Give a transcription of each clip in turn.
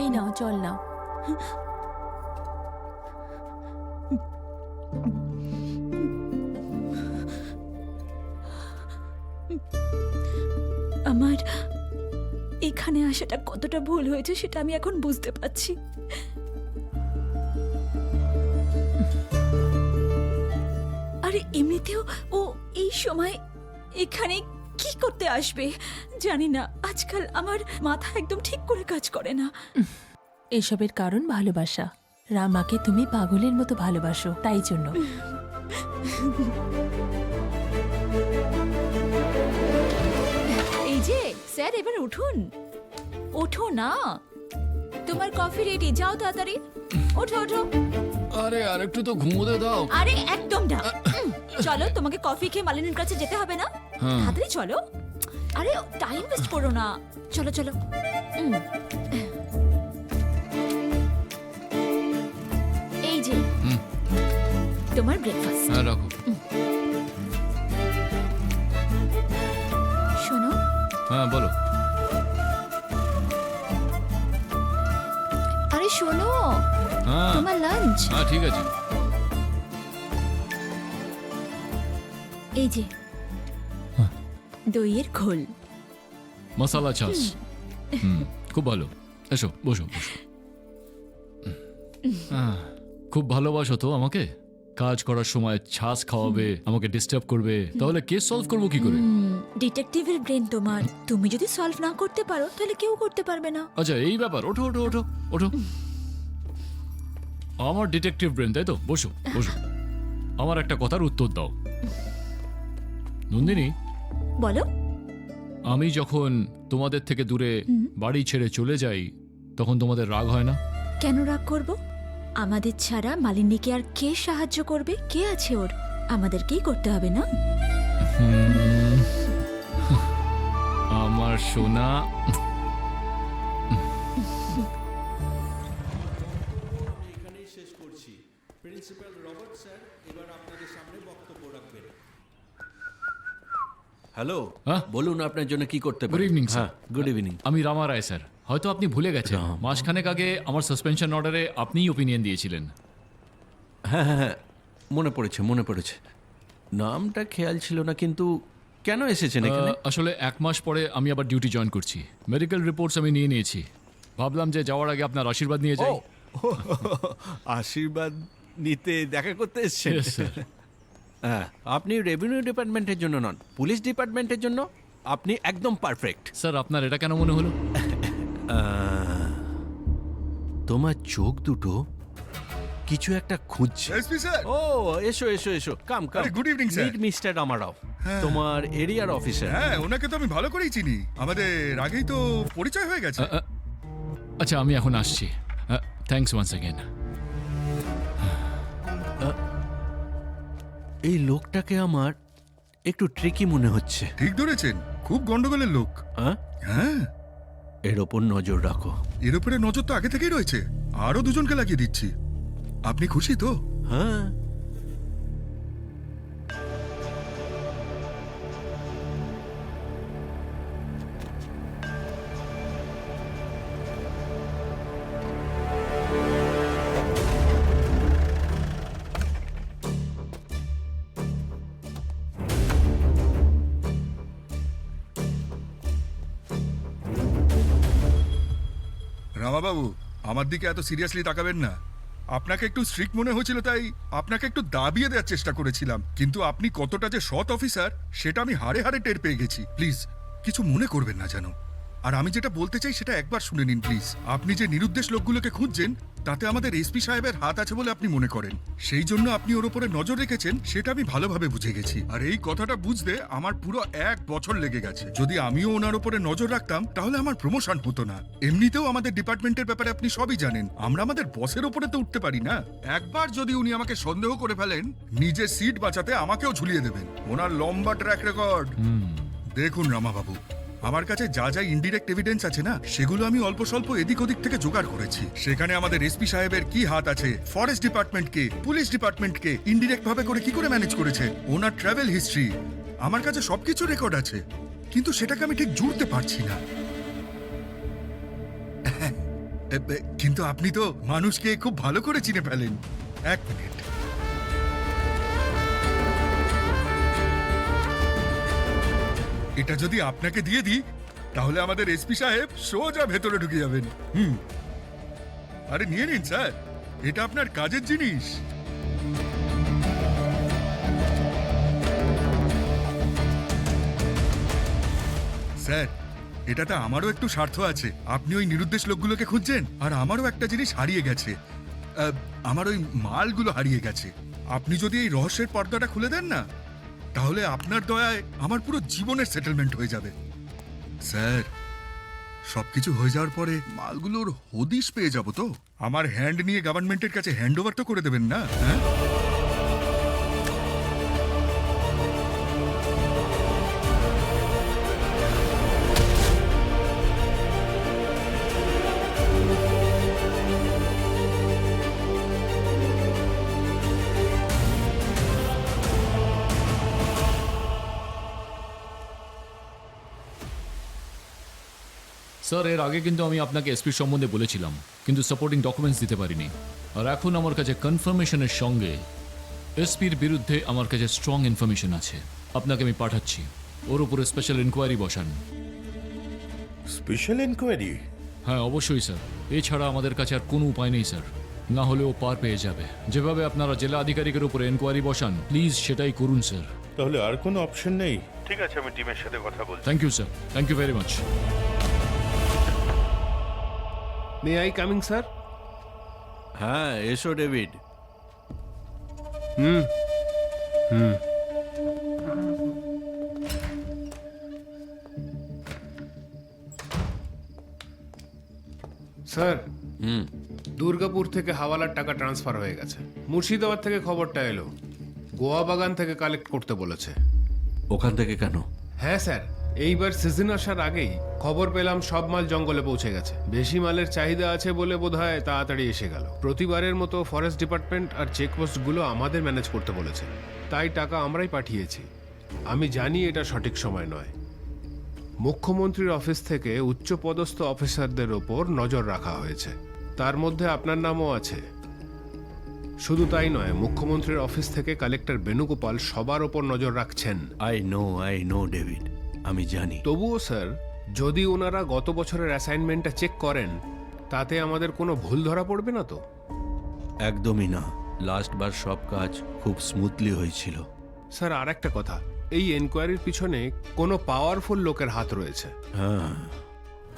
এই নাও জল নাও। আমার এখানে আসাটা কতটা ভুল হয়েছে সেটা আমি এখন বুঝতে পারছি। আরে, এমনিতেও ও এই সময় এখানে কি করতে আসবে? জানি না আজকাল আমার মাথা একদম ঠিক করে কাজ করে না। এসবের কারণ ভালোবাসা। রামাকে তুমি পাগলের মতো ভালোবাসো তাই জন্য। এই যে স্যার এবার উঠুন। ওঠো না। তোমার কফি রেডি যাও তাড়াতাড়ি। ওঠো ওঠো। আরে আর একটু তো ঘুমোতে দাও। আরে একদম না। চলো তোমাকে কফি খেয়ে মালিনীর কাছে যেতে হবে না। তাড়াতাড়ি চলো। আরে টাইম ওয়েস্ট করো না। চলো চলো। উম। এই যে। হুম। তোমার ব্রেকফাস্ট হ্যাঁ রাখো। শোনো। হ্যাঁ বলো। আরে শোনো। হ্যাঁ। তোমার লাঞ্চ হ্যাঁ ঠিক আছে। এই যে। দইয়ের ঘোল। মশালা ছাস হুম। খুব ভালো। এসো বসো বসো। আহ, খুব ভালোবাসো তো আমাকে। কাজ করার সময় ছাস খাওয়াবে আমাকে ডিস্টার্ব করবে। তাহলে কেস সলভ করব কি করে? ডিটেকটিভের ব্রেন তোমার। তুমি যদি সলভ না করতে পারো তাহলে কেউ করতে পারবে না। আচ্ছা এই ব্যাপার। ওঠো ওঠো ওঠো ওঠো। আমার ডিটেকটিভ ব্রেন তাই তো? বসো বসো। আমার একটা কথার উত্তর দাও। নন্দিনী বলো। আমি যখন তোমাদের থেকে দূরে বাড়ি ছেড়ে চলে যাই তখন তোমাদের রাগ হয় না? কেন রাগ করব? আমাদের ছাড়া মালিনীকে আর কে সাহায্য করবে? কে আছে ওর? আমাদেরকেই করতে হবে না? আমার সোনা। হ্যালো হ্যাঁ? বলুন আপনার জন্য কি করতে Good evening, sir. হ্যাঁ গুড ইভিনিং আমি রামা রায় স্যার হয়তো আপনি ভুলে গেছেন মাসখানেক আগে আমার সাসপেনশন অর্ডারে আপনিই ওপিনিয়ন দিয়েছিলেন। হ্যাঁ হ্যাঁ হ্যাঁ মনে পড়েছে মনে পড়েছে। নামটা খেয়াল ছিল না কিন্তু কেন এসেছেন এখানে? আসলে এক মাস পরে আমি আবার ডিউটি জয়েন করছি। মেডিকেল রিপোর্টস আমি নিয়ে নিয়েছি। ভাবলাম যে যাওয়ার আগে আপনার আশীর্বাদ নিয়ে যাই। আশীর্বাদ নিতে দেখা করতে এসেছেন. হ্যাঁ। আপনি রেভিনিউ ডিপার্টমেন্টের জন্য নন পুলিশ ডিপার্টমেন্টের জন্য আপনি একদম পারফেক্ট স্যার আপনার এটা কেন মনে হলো? তোমার চোখ দুটো কিছু একটা খুঁজছে। SP sir! ও এসো এসো এসো। কাম কাম। আরে, good evening, sir. Mister Ramarao তোমার এরিয়ার অফিসার হ্যাঁ ওনাকে তো আমি ভালো করেই চিনি। আমাদের আগেই তো পরিচয় হয়ে গেছে। আচ্ছা আমি এখন আসছি। থ্যাংকস ওয়ান্স অ্যাগেন এই লোকটাকে আমার একটু ট্রিকি মনে হচ্ছে। ঠিক ধরেছেন খুব গন্ডগোলের লোক। হ্যাঁ? হ্যাঁ। এর ওপর নজর রাখো। এর ওপরে নজর তো আগে থেকেই রয়েছে। আরও দুজনকে লাগিয়ে দিচ্ছি। আপনি খুশি তো? হ্যাঁ। রামাবাবু আমার দিকে এত সিরিয়াসলি তাকাবেন না। আপনাকে একটু স্ট্রিক্ট মনে হয়েছিল, তাই আপনাকে একটু দাবিয়ে দেওয়ার চেষ্টা করেছিলাম। কিন্তু আপনি কতটা যে সৎ অফিসার সেটা আমি হারে হারে টের পেয়ে গেছি। প্লিজ কিছু মনে করবেন না যেন। আর আমি যেটা বলতে চাই, সেটা একবার শুনে নিন প্লিজ আপনি যে নিরুদ্দেশ লোকগুলোকে খুঁজছেন তাতে আমাদের এসপি সাহেবের হাত আছে বলে আপনি মনে করেন। সেই জন্য আপনি ওর উপরে নজর রেখেছেন সেটা আমি ভালোভাবে বুঝে গেছি। আর এই কথাটা বুঝতে আমার পুরো এক বছর লেগে গেছে। যদি আমিও ওনার উপরে নজর রাখতাম তাহলে আমার প্রমোশন হতো না। এমনিতেও আমাদের ডিপার্টমেন্টের ব্যাপারে আপনি সবই জানেন। আমরা আমাদের বসের উপরে তো উঠতে পারি না। একবার যদি উনি আমাকে সন্দেহ করে ফেলেন নিজের সিট বাঁচাতে আমাকেও ঝুলিয়ে দেবেন। ওনার লম্বা ট্র্যাক রেকর্ড দেখুন রামাবাবু আমার কাছে যা যা ইনডিরেক্ট এভিডেন্স আছে না, সেগুলো আমি অল্প স্বল্প এদিক ওদিক থেকে জোগাড় করেছি। সেখানে আমাদের এসপি সাহেবের কি হাত আছে ফরেস্ট ডিপার্টমেন্টকে পুলিশ ডিপার্টমেন্টকে ইনডিরেক্ট ভাবে করে কি করে ম্যানেজ করেছে, ওনার ট্রাভেল হিস্ট্রি আমার কাছে সবকিছু রেকর্ড আছে, কিন্তু সেটাকে আমি ঠিক জুড়তে পারছি না। কিন্তু আপনি তো মানুষকে খুব ভালো করে চিনে ফেলেন। এক মিনিট এটা যদি আপনাকে দিয়ে দিই, তাহলে আমাদের এসপি সাহেব সোজা ভেতরে ঢুকে যাবেন। হুম। আরে, নিয়ে নিন, স্যার। এটা আপনার কাজের জিনিস। স্যার, এটাতে আমারও একটু স্বার্থ আছে। আপনি ওই নিরুদ্দেশ লোকগুলোকে খুঁজছেন, আর আমারও একটা জিনিস হারিয়ে গেছে। আমার ওই মালগুলো হারিয়ে গেছে। আপনি যদি এই রহস্যের পর্দাটা খুলে দেন না তাহলে আপনার দয়ায় আমার পুরো জীবনের সেটেলমেন্ট হয়ে যাবে। স্যার, সবকিছু হয়ে যাওয়ার পরে মালগুলোর হদিশ পেয়ে যাব তো? আমার হ্যান্ড নিয়ে গভর্নমেন্টের কাছে হ্যান্ড ওভার তো করে দেবেন না হ্যাঁ? স্যার এর আগে কিন্তু আমি আপনাকে এসপি সম্বন্ধে বলেছিলাম কিন্তু সাপোর্টিং ডকুমেন্টস দিতে পারিনি। আর এখন আমার কাছে কনফার্মেশনের সঙ্গে এসপির বিরুদ্ধে আমার কাছে স্ট্রং ইনফরমেশন আছে। আপনাকে আমি পাঠাচ্ছি। ওর উপরে স্পেশাল ইনকোয়ারি বসান। স্পেশাল এনকোয়ারি হ্যাঁ অবশ্যই স্যার এছাড়া আমাদের কাছে আর কোনো উপায় নেই স্যার না হলে ও পার পেয়ে যাবে। যেভাবে আপনারা জেলা আধিকারিকের উপরে এনকোয়ারি বসান প্লিজ সেটাই করুন স্যার তাহলে আর কোনো অপশন নেই? ঠিক আছে আমি টিমের সাথে কথা বলছি। Thank you sir thank you very much may I coming sir হ্যাঁ এসো ডেভিড। হুম হুম। স্যার হুম। দুর্গাপুর থেকে হাওয়ালার টাকা ট্রান্সফার হয়ে গেছে। মুর্শিদাবাদ থেকে খবরটা এলো। গোয়া বাগান থেকে কালেক্ট করতে বলেছে। ওখান থেকে কেন? হ্যাঁ স্যার। এইবার সিজন আসার আগেই খবর পেলাম সব মাল জঙ্গলে পৌঁছে গেছে। বেশি মালের চাহিদা আছে বলে বোধহয় তাড়াতাড়ি এসে গেল। প্রতিবারের মতো ফরেস্ট ডিপার্টমেন্ট আর চেকপোস্টগুলো আমাদের ম্যানেজ করতে বলেছে। তাই টাকা আমরাই পাঠিয়েছি। আমি জানি এটা সঠিক সময় নয়। মুখ্যমন্ত্রীর অফিস থেকে উচ্চপদস্থ অফিসারদের ওপর নজর রাখা হয়েছে। তার মধ্যে আপনার নামও আছে। শুধু তাই নয়, মুখ্যমন্ত্রীর অফিস থেকে কালেক্টর বেণুগোপাল সবার ওপর নজর রাখছেন। I know I know David আমি জানি। তবুও স্যার যদি ওনারা গত বছরের অ্যাসাইনমেন্টটা চেক করেন তাতে আমাদের কোনো ভুল ধরা পড়বে না তো? একদমই না। লাস্ট বার সব কাজ খুব স্মুথলি হয়েছিল। স্যার আর একটা কথা। এই এনকোয়ারির পিছনে কোনো পাওয়ারফুল লোকের হাত রয়েছে। হ্যাঁ।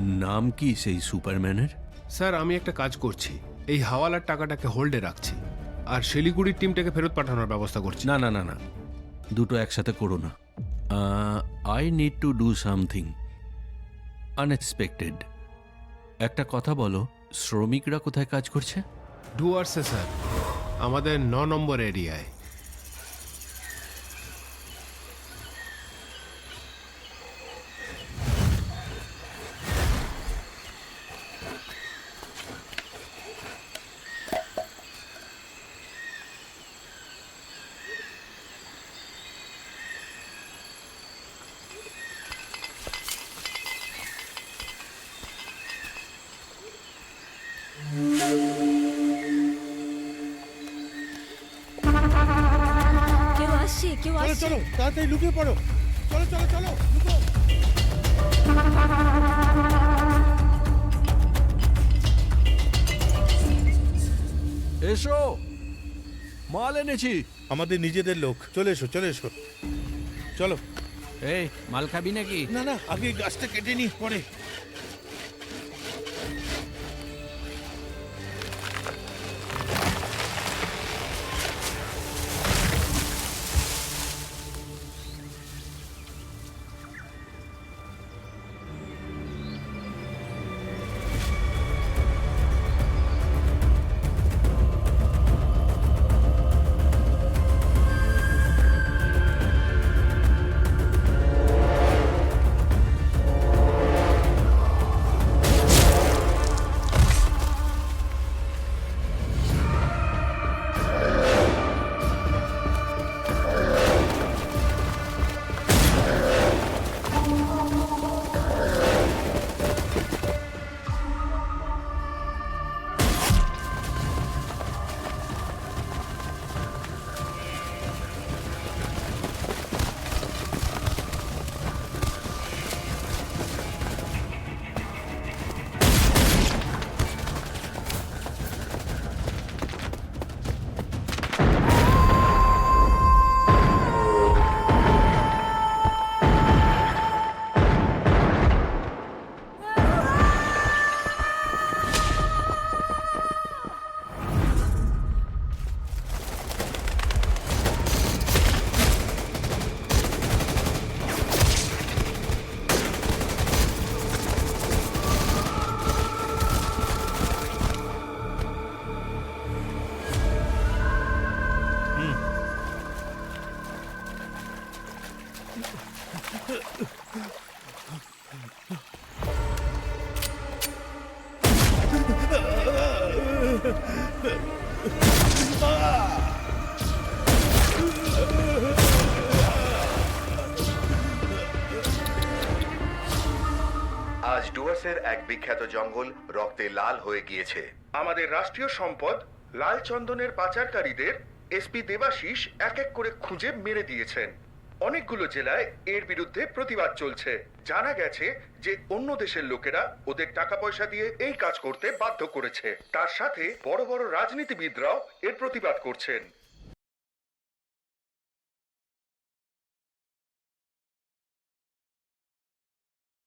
নাম কি সেই সুপারম্যানের স্যার আমি একটা কাজ করছি। এই হাওয়ালার টাকাটাকে হোল্ডে রাখছি। আর শিলিগুড়ির টিমটাকে ফেরত পাঠানোর ব্যবস্থা করছি। না না না না। দুটো একসাথে করো না। I need to do something unexpected একটা কথা বলো, শ্রমিকরা কোথায় কাজ করছে? ডুয়ার্সে স্যার। আমাদের ন নম্বর এরিয়ায়। চলো চলো তাড়াতাড়ি লুকিয়ে পড়ো। চলো চলো চলো লুকো। এসো। মাল এনেছি। আমাদের নিজেদের লোক। চলে এসো চলে এসো। চলো। এই মাল খাবি নাকি? না না আগে গাছটা কেটে নি পরে। আজ ডুয়ার্সের এক বিখ্যাত জঙ্গল রক্তে লাল হয়ে গিয়েছে। আমাদের রাষ্ট্রীয় সম্পদ লাল চন্দনের পাচারকারীদের এসপি দেবাশিস এক এক করে খুঁজে মেরে দিয়েছেন। অনেকগুলো জেলায় এর বিরুদ্ধে প্রতিবাদ চলছে। জানা গেছে যে অন্য দেশের লোকেরা ওদের টাকা পয়সা দিয়ে এই কাজ করতে বাধ্য করেছে। তার সাথে বড় বড় রাজনীতিবিদরাও এর প্রতিবাদ করছেন।